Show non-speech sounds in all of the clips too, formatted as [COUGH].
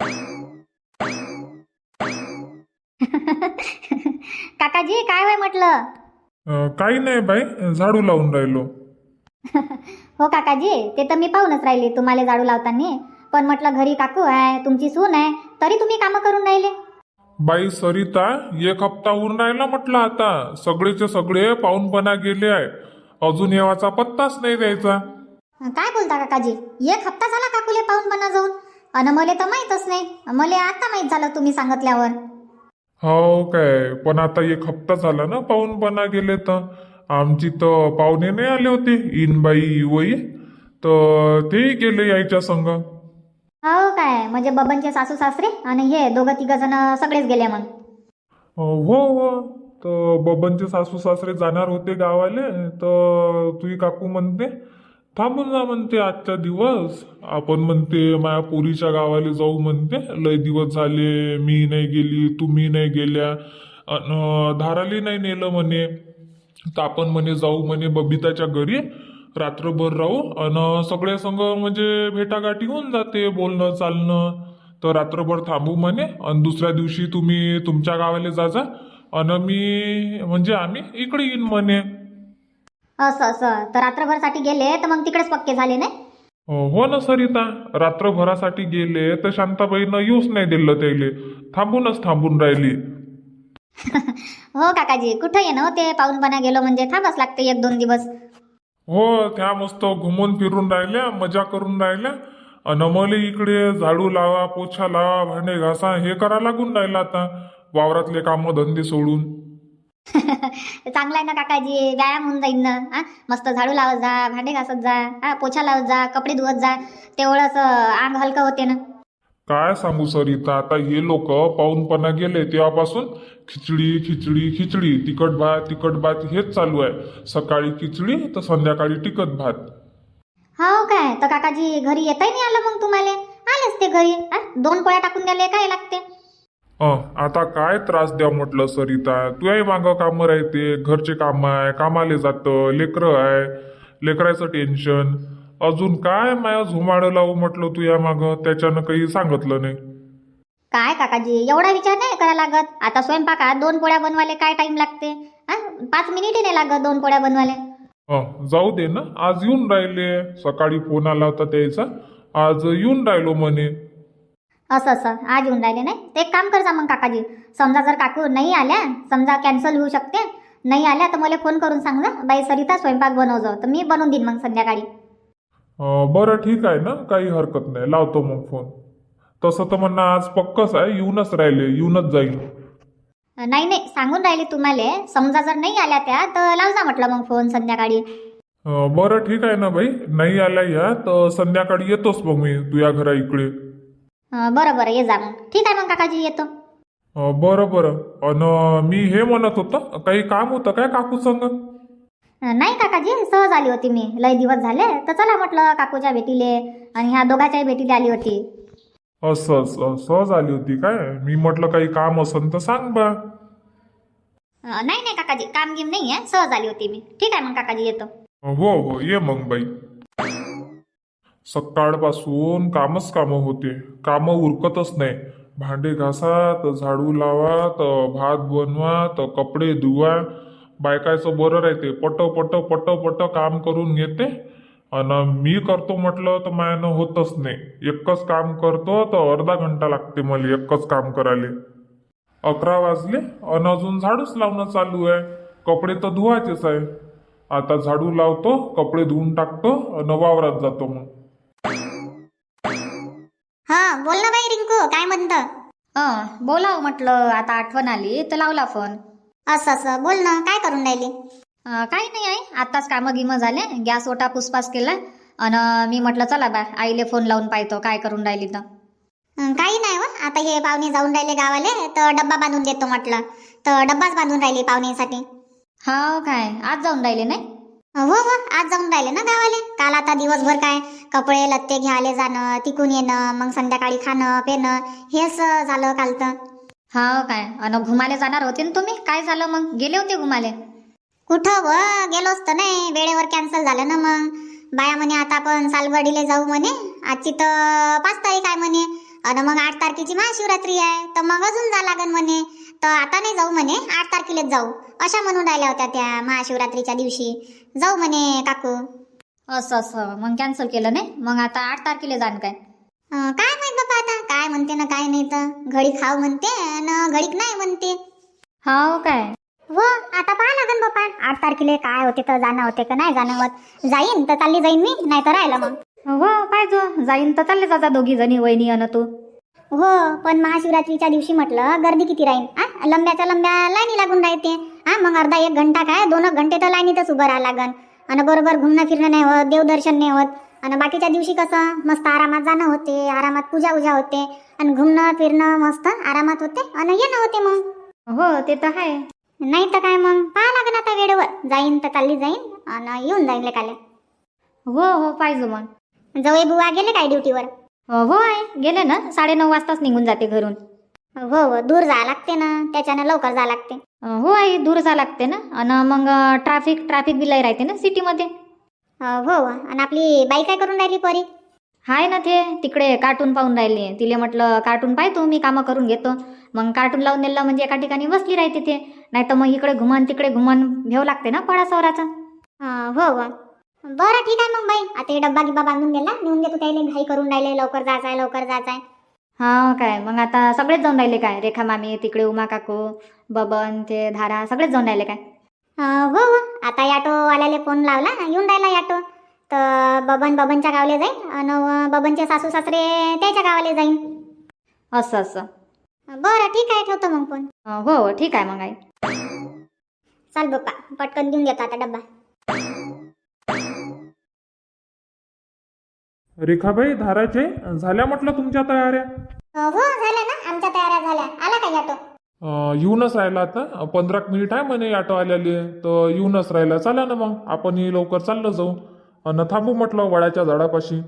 [LAUGHS] काकाजी काय होय म्हटलं? अं, काही नाही बाई झाडू लावून राहिलो. [LAUGHS] हो काकाजी ते तर मी पाहूनच राहिली तुम्हाला झाडू लावताना. पण म्हटलं घरी काकू आहे तुमची सून आहे तरी तुम्ही कामं करून राहिले. बाई सरिता एक हप्ता होऊन राहिला म्हटलं आता. सगळेचे सगळे पाहूनपणा गेले आहे. अजून येवाचा पत्ताच नाही द्यायचा. काय बोलता काकाजी? एक हप्ता झाला काकूले पाहून मना जाऊन. अन मले तर माहीतच नाही. मले आता माहीत झालं तुम्ही सांगितल्यावर. हो काय? पण आता एक हप्ता झाला ना पाहूनपणा गेले तर. आमची तर पाहुणे नाही आले होते इनबाई वई तर तेही गेले यायच्या संग. हो काय? म्हणजे बबनचे सासू सासरे आणि हे दोघं तिघ जण सगळेच गेले मग. हो हो. तर बबनचे सासू सासरे जाणार होते गावाले. तर तुझी काकू म्हणते. थांबून जा म्हणते आजचा दिवस. आपण म्हणते माया पोरीच्या गावाला जाऊ म्हणते. लय दिवस झाले मी नाही गेली तुम्ही नाही गेल्या. अन धाराली नाही नेलं म्हणे. तर आपण म्हणे जाऊ म्हणे बबिताच्या घरी. रात्रभर राहू. अन सगळ्या संग म्हणजे भेटागाठी होऊन जाते बोलणं चालणं. तर रात्रभर थांबू म्हणे. आणि दुसऱ्या दिवशी तुम्ही तुमच्या गावाला जा जा. मी म्हणजे आम्ही इकडे येईन म्हणे. असं असं. तर रात्रभरसाठी गेले तर मग तिकडेच पक्के झाले नाही? हो ना सरिता. रात्रभरासाठी गेले तर शांताबाईनं येऊच नाही दिलं त्याले. थांबूनच थांबून राहिली. [LAUGHS] हो काकाजी. कुठं ये ना हो ते पाहूनपणा गेलो म्हणजे? थांबाच लागते एक दोन दिवस. हो त्या मस्त घुमून फिरून राहिल्या मजा करून राहिल्या. अन मला इकडे झाडू लावा पोछा लावा भांडे घासा हे करा लागून राहिलं आता. वावरातले कामं धंदे सोडून. [LAUGHS] चांगला आहे ना काकाजी? व्यायाम होऊन जाईन ना हा? मस्त झाडू लावत जा भांडे घासत जा हा? पोछा लावत जा कपडे धुवत जा तेवढंच अंग हलकं होते ना. काय सांगू सरिता आता हे लोक पाहूनपणा गेले तेव्हापासून खिचडी खिचडी खिचडी तिखट भात तिखट भात हेच चालू आहे. सकाळी खिचडी तर संध्याकाळी तिखट भात. हो काय? तर काकाजी घरी येताही नाही आलं मग तुम्हाला? आलेच ते घरी हा? दोन पोळ्या टाकून द्याले काय लागते? आता काय त्रास द्या म्हटलं सरिता? तुझ्याही मागं कामं राहते घरचे काम आहे कामाले जातं लेकरं आहे लेकराचं टेन्शन अजून काय माया झुमाडं लावू म्हटलं तू या मागं? त्याच्यानं काही सांगितलं नाही. काय काकाजी एवढा विचार नाही करा लागत? आता स्वयंपाकात दोन पोळ्या बनवायला काय टाइम लागते? हा पाच मिनिटही नाही लागत दोन पोळ्या बनवायला. अं, जाऊ दे ना आज येऊन राहिले. सकाळी फोन आला होता त्याचा. आज येऊन राहिलो म्हणे. असं असं. आज येऊन राहिले नाही. ते एक काम करजा मग काकाजी. समजा जर काकू नाही आल्या समजा कॅन्सल होऊ शकते. नाही आल्या तर मला फोन करून सांग जा बाई सरिता स्वयंपाक बनवजो. तर मी बनवून देईन मग संध्याकाळी. अं, बरं ठीक आहे ना. काही हरकत नाही. लावतो मग फोन तसं तर म्हणणं आज पक्कच आहे. येऊनच राहिले. येऊनच जाईल नाही नाही. सांगून राहिले तुम्हाला. समजा जर नाही आल्या त्या तर लाव जा म्हटलं मग फोन संध्याकाळी. अं, बरं ठीक आहे ना बाई. नाही आल्या या तर संध्याकाळी येतोच मग मी तुझ्या घरा इकडे. बरं बरं ये जा मग. ठीक आहे मग काकाजी येतो. अं, बरं बरं. अन मी हे म्हणत होतं काही काम होतं काय काकू संग? अं, नाही काकाजी सहज आली होती मी. लय दिवस झाले तर चला म्हटलं काकूच्या भेटीले आणि ह्या दोघाच्याही भेटीला आली होती. असं असं सहज आली होती काय? मी म्हटलं काही काम असन तर सांग बा. अं, नाही नाही काकाजी काम गिम नाही आहे सहज आली होती मी. ठीक आहे मग काकाजी येतो. हो हो ये मग बाई. सकाळपासून कामच कामं होते. कामं उरकतच नाही. भांडे घासा तर झाडू लावा तर भात बनवा तर कपडे धुवा. बायकायचं बरं राहते. पट पट पट पट काम करून घेते. आणि मी करतो म्हटलं तर मायानं होतच नाही. एकच काम करतो तर अर्धा घंटा लागते मला एकच काम करायला. अकरा वाजले आणि अजून झाडूच लावणं चालू आहे. कपडे तर धुवायचेच आहे. आता झाडू लावतो कपडे धुवून टाकतो आणि वावरात जातो मग. हा बोल ना बाई रिंकू काय म्हणतं? बोलाव म्हटलं आता आठवण आली तर लावला फोन असं असं बोल ना काय करून राहिली? काही नाही आहे आताच कामं गिमं झाले गॅस ओटा पुसपास केला आणि मी म्हटलं चला बा आईले फोन लावून पाहतो काय करून राहिली तर. काही नाही व आता हे पाहुणे जाऊन राहिले गावाले तर डब्बा बांधून देतो म्हटलं. तर डब्बाच बांधून राहिली पाहुण्यासाठी हा काय आज जाऊन राहिले नाही? हो हो आज जाऊन राहिले ना गावाले. काल आता दिवसभर काय कपडे लत्ते घ्यायला जाणं तिकून येणं मग संध्याकाळी खाणं पिणं हेच झालं काल तर हा काय? अन घुमाले जाणार होते ना तुम्ही? काय झालं मग? गेले होते घुमाले? कुठं व? गेलोच तर नाही वेळेवर कॅन्सल झालं ना मग. बाया म्हणे आता आपण सालगडीला जाऊ म्हणे. आजची तर पाच तारीख आहे म्हणे. आणि मग आठ तारखेची महाशिवरात्री आहे. तर मग अजून जा लागन म्हणे. तर आता नाही जाऊ म्हणे आठ तारखेलाच जाऊ. अशा म्हणून राहिल्या होत्या त्या महाशिवरात्रीच्या दिवशी. जाऊ म्हणे काकू. असं असं. मग कॅन्सल केलं नाही? मग आता आठ तारखेला जाण काय? अं, काय माहीत बापा आता? काय म्हणते ना काय नाही तर. घडी खाऊ म्हणते ना घडीक नाही म्हणते. हो काय? हो आता पाहा लागन बापा. आठ तारखेला काय होते तर जाणं होते का नाही जाणं होत. जाईन तर चालली जाईन मी नाही तर राहिलं मग. हो पाहिजे. जाईन तर चालले जाता दोघी जणी वहिनी अन तू. हो पण महाशिवरात्रीच्या दिवशी म्हटलं गर्दी किती राहील आ लंब्याच्या लंब्या लाईनी लागून राहते. हा मग अर्धा एक घंटा काय दोन घंटे तर लाईनीतच उभं राहा लागन. आणि बरोबर घुमणं फिरणं नाही होत देवदर्शन नाही होत. आणि बाकीच्या दिवशी कसं मस्त आरामात जाणं होते आरामात पूजा उजा होते. आणि घुमणं फिरणं मस्त आरामात होते आणि येणं होते मग. हो ते तर आहे. नाही तर काय मग? पाहा लागन आता वेळेवर. जाईन तर चालली जाईन आणि येऊन जाईन लेकाले. हो हो पाहिजे मग. जवळ बुवा गेले काय ड्युटीवर? हो हो आहे गेले ना? साडेनऊ वाजताच निघून जाते घरून. हो हो दूर जा लागते ना. त्याच्यानं लवकर जा लागते. हो आई दूर जा लागते ना? आणि मग ट्रॅफिक ट्रॅफिक बी लय राहते ना सिटीमध्ये हो हो. आणि आपली बाई काय करून राहिली परी? हाय ना ते. तिकडे कार्टून पाहून राहिले. तिले म्हटलं कार्टून पाहतो मी कामं करून घेतो. मग कार्टून लावून नेलं म्हणजे एका ठिकाणी बसली राहते ते. नाही तर मग इकडे घुमान तिकडे घुमान भेव लागते ना पळा सवराचा हो हो. बरं ठीक आहे मग बाई. आता हे डब्बा गिब्बा बांधून दिला नेऊन देतो त्याला. घाई करून राहिले लवकर जायचंय लवकर जायचंय हा काय? मग आता सगळेच जाऊन राहिले काय? रेखा मामी तिकडे उमा काकू बबन ते धारा सगळेच जाऊन राहिले काय? अं, हो हो. आता याटो वाल्याला फोन लावला. येऊन राहिला याटो तर बबन बबनच्या गावाला जाईन आणि बबनचे सासू सासरे त्याच्या गावाला जाईन. असं असं. बरं ठीक आहे. ठेवतो मग फोन. हो हो. ठीक आहे मग आई. चाल बाप्पा. पटकन देऊन देतो आता डब्बा. रेखाबाई धाराचे झाल्या म्हटलं तुमच्या तयाऱ्या? हो झाल्या ना आमच्या तयाऱ्या झाल्या. आला अं, येऊनच राहिला आता. पंधरा मिनिट आहे म्हणे ऑटो आल्याले तर येऊनच राहिला. चला ना मग. आपण लवकर चाललं जाऊ. अन थांबू म्हटलं वडाच्या झाडापाशी.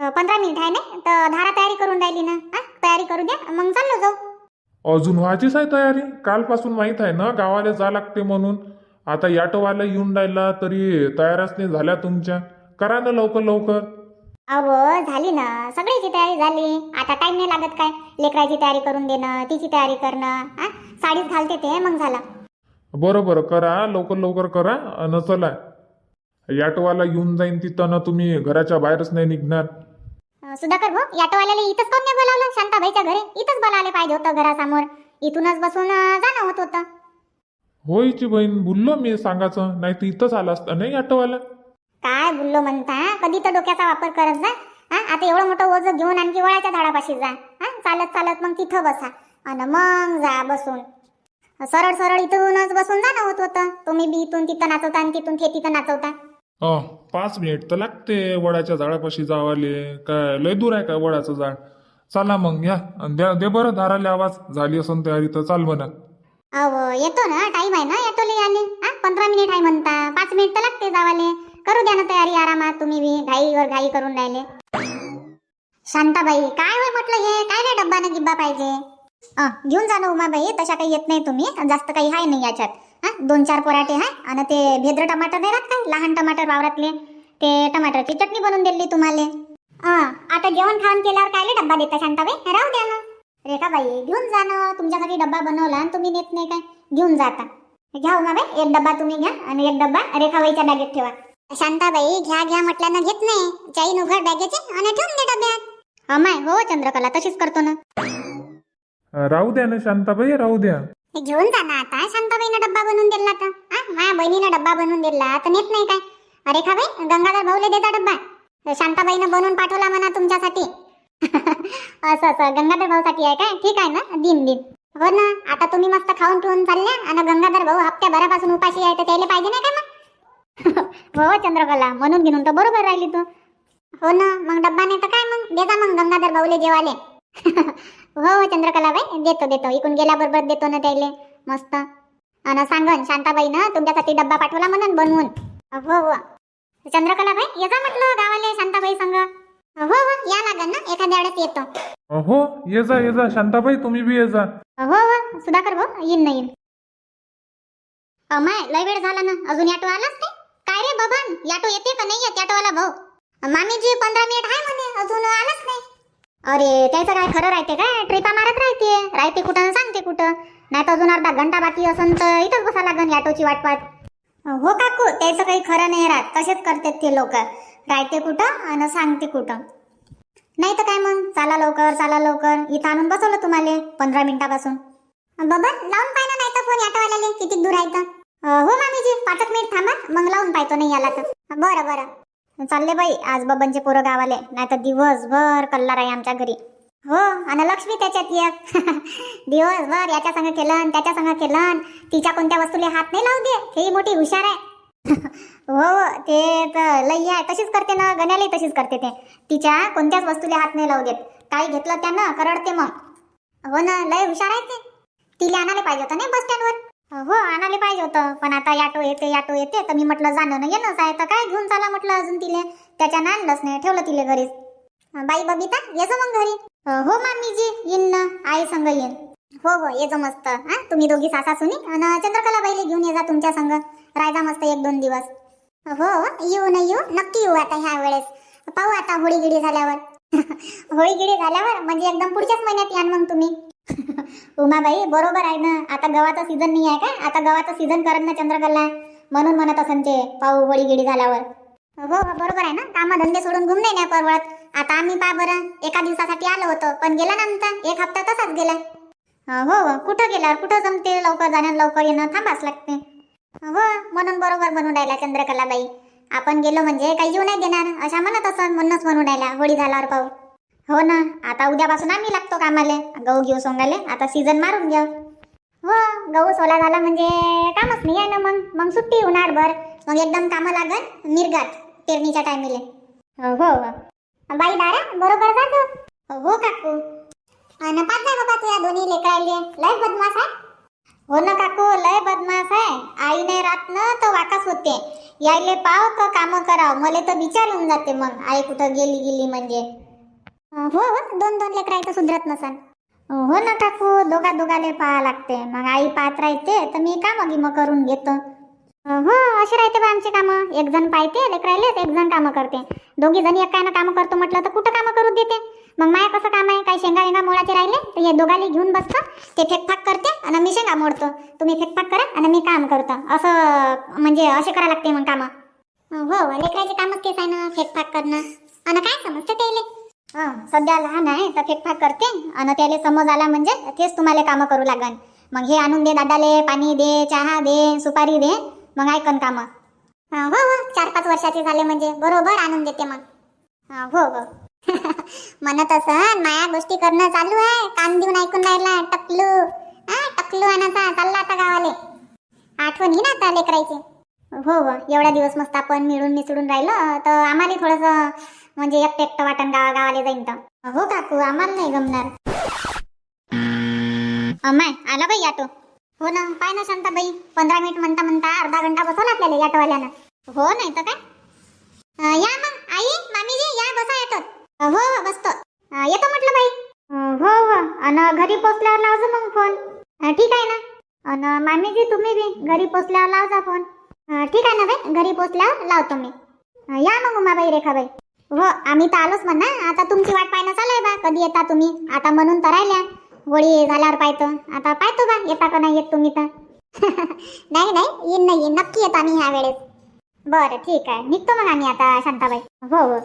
अं, पंधरा मिनिट आहे ना? तर धारा तयारी करून राहिली ना? हा तयारी करू द्या. मग चाललो जाऊ. अजून व्हायचीच आहे तयारी? कालपासून माहीत आहे ना? गावाला जा लागते म्हणून. आता ऑटोवाला येऊन राहिला तरी तयारच नाही झाल्या तुमच्या. करा ना लवकर लवकर. अहो झाली ना. सगळ्याची तयारी झाली. आता टाइम नाही लागत काय? लेकराची तयारी करून देणं तिची तयारी करणं. हा? साडीच घालते ते मग झालं. बरं बरं. करा. लवकर लवकर करा. अन चला. ऑटोवाला येऊन जाईन तिथं ना तुम्ही. घराच्या बाहेरच नाही निघणार. अं, सुधाकर भाऊ याटोवाल्याला इथंच कोण नाही बोलावलं? शांताबाईच्या घरी. इथंच बोलावले पाहिजे होतं घरासमोर. इथूनच बसून अं, जाणं होत होतं. होयची बहीण. बोललो मी सांगायचं. नाही तर इथंच आला असता नाही ऑटोवाला काय बोललो म्हणता? कधी तर डोक्याचा वापर करत जा. हा आता एवढं मोठं ओझं घेऊन आणखी वळाच्या झाडापाशी जा. हा चालत चालत मग तिथं बसा. आणि मग जा बसून. सरळ सरळ इथूनच बसून जाणं होत होतं. तुम्ही बी इथून तिथं नाचवता आणि तिथून ते तिथं नाचवता. अ पाच मिनिट तर लागते वडाच्या झाडापाशी जावाले. काय लय दूर आहे का वडाचं झाड? चला मग या. अन द्या दे बरं धाराले आवाज. झाली असन तयारी तर चाल म्हणा. अहो येतो ना. टाईम आहे ना? येतोले आले. हा पंधरा मिनिट आहे म्हणता. पाच मिनिट तर लागते जावाले. करू द्या ना तयारी आरामात तुम्ही बी घाईवर घाई करून राहिले. शांताबाई काय होय म्हटलं हे? काय रे डब्बा ना गिब्बा पाहिजे? अ, घेऊन जा ना उमाबाई तशा काही येत नाही तुम्ही. जास्त काही आहे नाही याच्यात. हा दोन चार पराठे आहे आणि ते भेद्र टमाटर नाही राहत काय? लहान टमाटर वावरातले. ते टमाटरची चटणी बनवून दिली तुम्हाला. आता जेवण खाऊन केल्यावर काय डब्बा देता शांताबाई? राहू द्या ना. रेखाबाई घेऊन जा ना. तुमच्यासाठी डब्बा बनवला आणि तुम्ही नेत नाही काय? घेऊन जाता घ्या उमाबाई एक डब्बा तुम्ही घ्या आणि एक डब्बा रेखाबाईच्या बॅगेत ठेवा. शांताबाई घ्या घ्या म्हटल्यानं घेत नाही. चाईन उघड बॅगेचे आणि ठेवून दे डब्यात. अमाय हो चंद्रकला तशीच करतो ना. राहू द्या ना शांताबाई राहू द्या. घेऊन जा ना आता. शांताबाईनं डब्बा बनवून दिला तर. हा माझ्या बहिणीनं डब्बा बनवून दिला तर नेत नाही काय? अरे खा बाई गंगाधर भाऊले देता डब्बा. शांताबाईनं बनवून पाठवला म्हणा तुमच्यासाठी. [LAUGHS] असं असं गंगाधर भाऊसाठी आहे काय? ठीक आहे ना? दिन दिन. हो ना आता तुम्ही मस्त खाऊन ठेवून चालल्या आणि गंगाधर भाऊ हप्त्याभरापासून उपाशी आहे तर त्याला पाहिजे नाही का मग? [LAUGHS] हो चंद्रकला. म्हणून घेऊन तर बरोबर राहिली तू. हो ना मग डब्बा नाही तर काय मग? देता मग गंगाधर भाऊले जेवाले. [LAUGHS] हो हो चंद्रकला बाई देतो देतो. इकडून गेल्याबरोबर देतो ना त्याले. मस्त. आणि सांगन शांताबाई ना तुमच्यासाठी डब्बा पाठवला म्हणून बनवून. हो हो. चंद्रकला बाई येता म्हटलं गावाले शांताबाई संग. हो हो या लागन ना एखाद्या वेळेस येतो. हो ये जा ये जा. शांताबाई तुम्ही बी ये जा. हो हो सुधाकर भाऊ येईन ना येईन. अमाय लय वेळ झाला ना अजून याटो आलाच नाही रे बबन याटो येते का नाही येत याटोवाला भाऊ. मामीजी पंधरा मिनिट आहे म्हणे अजून आलाच नाही. अरे त्याचं काय खरं राहते काय? ट्रिपा मारत राहते. राहते कुठं सांगते कुठं. नाही तर अजून अर्धा घंटा बाकी असन तर इथंच बसा लागन याटोची वाट पाहत हो काकू त्याचं काही खरं नाही राहत. तसेच करतात ते लोक. राहते कुठं आणि सांगते कुठं. नाही तर काय मग? चला लवकर चला लवकर. इथं आणून बसवलं तुम्हाला पंधरा मिनिटापासून. बबन लावून पाहिजे ना नाही तर फोन याटोवाल्याला? किती दूर आहे तर हो मामीजी पाच एक मिनिट थांबा. मग लावून पाहतो नाही याला तर. बरं बरं. चालले बाई आज बबनचे पोरं गावाले. नाही तर दिवसभर कल्लार आहे आमच्या घरी. हो आणि लक्ष्मी त्याच्यात एक [LAUGHS] दिवसभर याच्या संग केलं त्याच्या संग केलं तिच्या कोणत्या वस्तूला हात नाही लावू दे ही मोठी हुशार आहे. [LAUGHS] हो ते तर लई आहे. तशीच करते ना गण्यालाही तशीच करते ते. तिच्या कोणत्याच वस्तूला हात नाही लावू देत. काही घेतलं त्यानं करडते मग. हो ना लय हुशार आहे ते. तिला आणायला पाहिजे होतं नाही बस स्टँडवर. हो आणायला पाहिजे होतं. पण आता याटो येते याटो येते तर मी म्हटलं जाणं ना येणंच आहे. तर काय घेऊन चाला म्हटलं अजून तिले. त्याच्यानं आणलंच नाही ठेवलं तिले घरीच. बाई बबिता येजो मग घरी. हो मामीजी येईन ना आई संग येईन. हो हो येजो मस्त. हा तुम्ही दोघी सासा सुनी. आणि चंद्रकला बाईले घेऊन ये जा तुमच्या संग. राहायचा मस्त एक दोन दिवस. हो येऊ ना येऊ नक्की येऊ आता ह्या वेळेस. पाहू आता होळी गिडी झाल्यावर. [LAUGHS] होळी गिडी झाल्यावर म्हणजे एकदम पुढच्याच महिन्यात यान मग तुम्ही. उमाबाई बरोबर आहे ना? आता गव्हाचा सीझन नाही आहे का? आता गव्हाचा सीझन करत ना चंद्रकला? म्हणून म्हणत असन ते पाऊ होळी गिडी झाल्यावर. हो, हो बरोबर आहे ना? कामं धंदे सोडून घुमणे नाही परवडत आता आम्ही पा बरं एका दिवसासाठी आलो होतो पण गेला नंतर एक हप्ता तसाच गेला. हो हो कुठं गेल्यावर? कुठं जमते? लवकर जाणं लवकर येणं थांबाच लागते. हो म्हणून बरोबर म्हणून राहिला चंद्रकलाबाई आपण गेलो म्हणजे काही जीव नाही देणार अशा म्हणत असं म्हणूनच म्हणून राहिला होळी झाल्यावर पाहू. हो ना आता उद्यापासून आम्ही लागतो कामाले. गहू घेऊ सोंगाले आता सीझन मारून घ्या हो गहू सोला झाला म्हणजे कामच नाही आहे ना मग. मग सुट्टी होणार भर मग एकदम कामं लागल निर्गात पेरणीच्या टायमिले. हो हो. बाई दारा बरोबर जातो हो काकू. अन पाच नाही बाबा तुझ्या दोन्ही लेकराले. लय बदमाश आहे. हो ना काकू लय बदमाश आहे. आई नाही राहत ना तर वाकास होते. यायले पाव का कामं कराव. मला तर विचार येऊन जाते मग. आई कुठं गेली गेली म्हणजे. हो हो दोन दोन लेकरायचं सुधरत नसन. हो ना काकू दोघा दोघाले पाहा लागते. मग आई पाहत राहते तर मी कामं मग करून घेतो? हो असे राहते बा आमचे कामं. एक जण पाहते लेकरायले एक जण कामं करते. दोघी जणी एकानं कामं करतो म्हटलं तर कुठं कामं करू देते? मग माया कसं काम आहे? काही शेंगा वेंगा मोळाचे राहिले तर हे दोघाले घेऊन बसतो. ते फेकफाक करते आणि मी शेंगा मोडतो. तुम्ही फेकफाक करा आणि मी काम करतो. असं म्हणजे असे करा लागते मग कामं. हो लेकराचे कामच तेच आहे ना फेकफाक करणं. आणि काय समजतं त्याला? हं, सध्या लहान आहे तर फेकफाक करते. आणि त्याला समज आला म्हणजे तेच तुम्हाला कामं करू लागन. मग हे आणून दे दादाले पाणी दे चहा दे सुपारी दे मग ऐकन कामं. हो हो चार पाच वर्षाचे झाले म्हणजे. बरोबर आणून देते मग. हो हो [LAUGHS] म्हणत असं माया गोष्टी करणं चालू आहे. कान देऊन ऐकून राहिला टकलू. हा टकलू आणाचा चालला आता गावाले. आठवण येईन आता लेकरायची. हो हो एवढा दिवस मस्त आपण मिळून मिसळून राहिलो तर आम्हाला थोडंसं म्हणजे एकटं एकटं वाटण गावा गावाला जाईन तर. हो काकू आम्हाला नाही गमणार. अमाय आला बाई ऑटो. हो ना पाय ना शांताबाई पंधरा मिनिट म्हणता म्हणता अर्धा घंटा बसवला आपल्याला ऑटोवाल्यानं हो नाही तर काय? या मग आई मामीजी या बसा ऑटोत हो हो बसतो. येतो म्हटलं बाई. हो हो. अन घरी पोचल्यावर लावजो मग फोन. ठीक आहे ना? आणि मामीजी तुम्ही बी घरी पोचल्यावर लावजा फोन. ठीक आहे ना बाई? घरी पोचल्यावर लावतो मी. या मग उमाबाई रेखाबाई हो आम्ही तर आलोच म्हणा. आता तुमची वाट पाहणं चालू आहे बा. कधी येता तुम्ही? आता म्हणून तर राहिल्या. गोळी झाल्यावर पाहतो. आता पाहतो बा येता का नाही येत तुम्ही तर. [LAUGHS] नाही नाही येईन नाही येईन. नक्की येत आम्ही ह्या वेळेस. बरं ठीक आहे. निघतो मग आम्ही आता शांताबाई. हो हो.